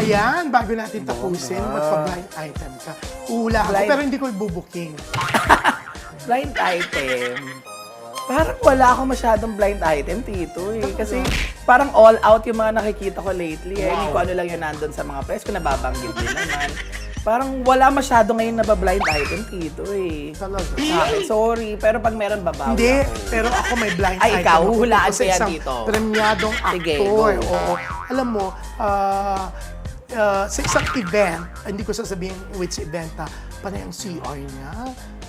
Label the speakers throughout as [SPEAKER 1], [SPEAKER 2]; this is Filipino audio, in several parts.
[SPEAKER 1] Ayan, bago natin tapusin, magpa-blind item ka. Uhula ako,
[SPEAKER 2] Blind-
[SPEAKER 1] pero hindi ko ibubuking.
[SPEAKER 2] Blind item. Parang wala akong masyadong blind item, Tito. Eh. Kasi parang all out yung mga nakikita ko lately. Eh. Hindi ko ano lang yun nandun sa mga press ko, nababanggit din naman. Parang wala masyado ngayon na ba-blind item, Tito. Eh.
[SPEAKER 1] Talaga.
[SPEAKER 2] Akin, sorry. Pero pag meron, babawi
[SPEAKER 1] Hindi,
[SPEAKER 2] ako.
[SPEAKER 1] pero ako may blind
[SPEAKER 2] Ay,
[SPEAKER 1] item.
[SPEAKER 2] ikaw,
[SPEAKER 1] ako
[SPEAKER 2] huhulaan
[SPEAKER 1] tungkol sa
[SPEAKER 2] ko yan
[SPEAKER 1] isang
[SPEAKER 2] dito.
[SPEAKER 1] Premyadong
[SPEAKER 2] Sige,
[SPEAKER 1] actor.
[SPEAKER 2] go.
[SPEAKER 1] Oo. Alam mo, ah, ah, sa isang event, hindi ko sasabihin which event na, panay ang CR niya.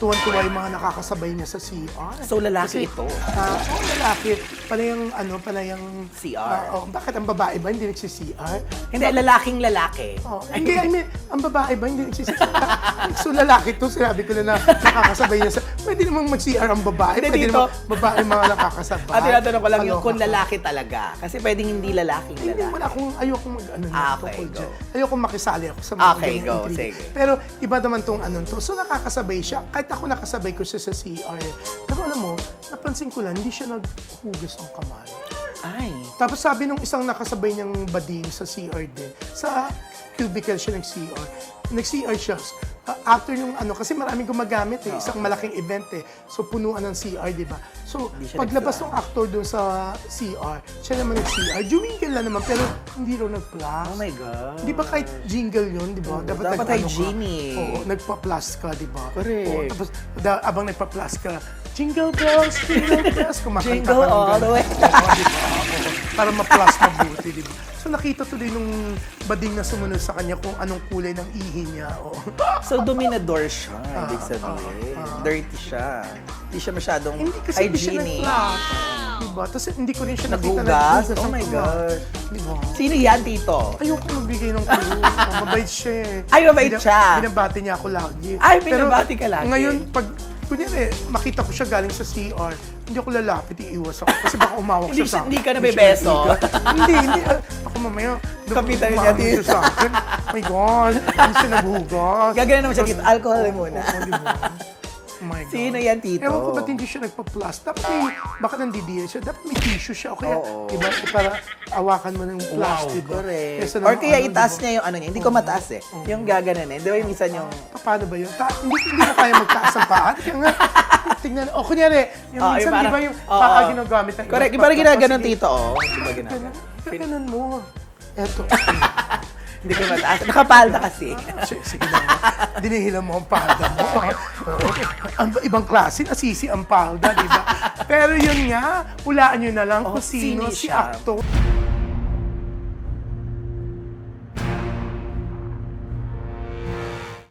[SPEAKER 1] Tuwan-tuwa yung mga nakakasabay niya sa CR.
[SPEAKER 2] So, lalaki ito?
[SPEAKER 1] Ah, oo, lalaki. Panay ang, ano, panay ang...
[SPEAKER 2] CR.
[SPEAKER 1] ah, oh, bakit ang babae ba hindi nagsi-CR?
[SPEAKER 2] Hindi, lalaking lalaki.
[SPEAKER 1] Oh, hindi, I mean, ang babae ba hindi nagsisisi? so, lalaki to, sinabi ko na na nakakasabay niya sa... Pwede namang mag-CR ang babae.
[SPEAKER 2] Hindi,
[SPEAKER 1] Pwede
[SPEAKER 2] dito.
[SPEAKER 1] namang babae mga nakakasabay.
[SPEAKER 2] At tinatanong ko lang yung kung lalaki talaga. Kasi pwedeng hindi lalaking
[SPEAKER 1] Hindi,
[SPEAKER 2] lalaki.
[SPEAKER 1] wala akong, ayoko mag, ano,
[SPEAKER 2] Ah, okay, go.
[SPEAKER 1] Ayoko makisali ako sa mga
[SPEAKER 2] Okay, go,
[SPEAKER 1] intrigue.
[SPEAKER 2] sige.
[SPEAKER 1] Pero, iba naman tong ano to. So, nakakasabay siya. Kahit ako nakasabay ko siya sa CR. Pero alam mo, napansin ko lang, hindi siya naghugas ng kamay.
[SPEAKER 2] Ay.
[SPEAKER 1] Tapos sabi nung isang nakasabay niyang bading sa CR din, sa cubicle siya nag-CR. Nag-CR siya. After nung ano, kasi maraming gumagamit eh, isang malaking event eh. So punuan ng CR, di ba? So
[SPEAKER 2] Hindi siya
[SPEAKER 1] paglabas ng actor doon sa CR, siya naman nag-CR. Jumingle lang naman, pero hindi raw nag-plus.
[SPEAKER 2] Oh my God.
[SPEAKER 1] Di ba kahit jingle yun, di ba?
[SPEAKER 2] dapat
[SPEAKER 1] nag-ano ka.
[SPEAKER 2] hygienic.
[SPEAKER 1] Oo, nagpa-plus ka, di ba?
[SPEAKER 2] Correct.
[SPEAKER 1] Oo, tapos da, abang nagpa-plus ka, jingle bells, jingle bells, kumakanta
[SPEAKER 2] Jingle
[SPEAKER 1] ka ng
[SPEAKER 2] all the
[SPEAKER 1] ganun.
[SPEAKER 2] way.
[SPEAKER 1] Oo, di ba? Para ma-plus mabuti, di ba? So nakita tuloy nung bading na sumunod sa kanya kung anong kulay ng ihi niya. Oo.
[SPEAKER 2] So, dominador siya,
[SPEAKER 1] Ah,
[SPEAKER 2] ibig sabihin. Dirty siya. Hindi siya masyadong
[SPEAKER 1] Hindi kasi hindi siya
[SPEAKER 2] hygienic.
[SPEAKER 1] Diba? Tapos hindi ko rin siya nakita
[SPEAKER 2] Naghugas?
[SPEAKER 1] naghugas
[SPEAKER 2] Oh my
[SPEAKER 1] kamay.
[SPEAKER 2] God.
[SPEAKER 1] Diba?
[SPEAKER 2] Sino yan, Tito?
[SPEAKER 1] Ayoko magbigay ng clue. Oh, mabait siya eh.
[SPEAKER 2] Ay, mabait
[SPEAKER 1] Bina-
[SPEAKER 2] siya.
[SPEAKER 1] Binabati niya ako lagi.
[SPEAKER 2] Ay, binabati ka lagi.
[SPEAKER 1] Ngayon, pag kunyari, makita ko siya galing sa CR, hindi ako lalapit, iiwas ako. Kasi baka umawak siya sa
[SPEAKER 2] siya- hindi ka nabebeso?
[SPEAKER 1] siya naiiga. hindi, hindi. Ah, Ako mamaya,
[SPEAKER 2] Kapitan niya, tito.
[SPEAKER 1] siya sa akin. My God, hindi siya naghugas.
[SPEAKER 2] Gagawin naman siya. Alcohol muna.
[SPEAKER 1] Oo, di ba? Oh my God.
[SPEAKER 2] Sino yan, Tito?
[SPEAKER 1] Ewan ko ba't hindi siya nagpa-plus. Dapat may, baka nandidiyan siya. Dapat may tissue siya. O kaya,
[SPEAKER 2] Oo.
[SPEAKER 1] di ba, para awakan mo ng plus, di ba?
[SPEAKER 2] Correct.
[SPEAKER 1] Kesa
[SPEAKER 2] Or
[SPEAKER 1] naman,
[SPEAKER 2] kaya
[SPEAKER 1] ano,
[SPEAKER 2] itaas
[SPEAKER 1] di ba?
[SPEAKER 2] niya yung ano niya. Hindi ko mataas eh. Yung gaganan eh. Di ba yung minsan yung...
[SPEAKER 1] Pa- Paano ba yun? Ta- hindi, hindi mo kaya magtaas ang paa. Kaya nga, tingnan. O, kunyari, yung
[SPEAKER 2] Ah,
[SPEAKER 1] minsan,
[SPEAKER 2] parang-
[SPEAKER 1] di ba yung
[SPEAKER 2] Oo.
[SPEAKER 1] paa ginagamit ng
[SPEAKER 2] Correct.
[SPEAKER 1] iba?
[SPEAKER 2] Yung parang ginaganon, Tito, oh. Di ba ginaganon?
[SPEAKER 1] Gaganon mo. Eto.
[SPEAKER 2] Hindi ko mataas. Nakapalda kasi.
[SPEAKER 1] sige, sige na. Dinihilan mo ang palda mo. Ang ibang klase, nasisi ang palda, di ba? Pero yun nga, hulaan nyo na lang
[SPEAKER 2] Oh,
[SPEAKER 1] kung sino
[SPEAKER 2] sino
[SPEAKER 1] si
[SPEAKER 2] siya?
[SPEAKER 1] actor.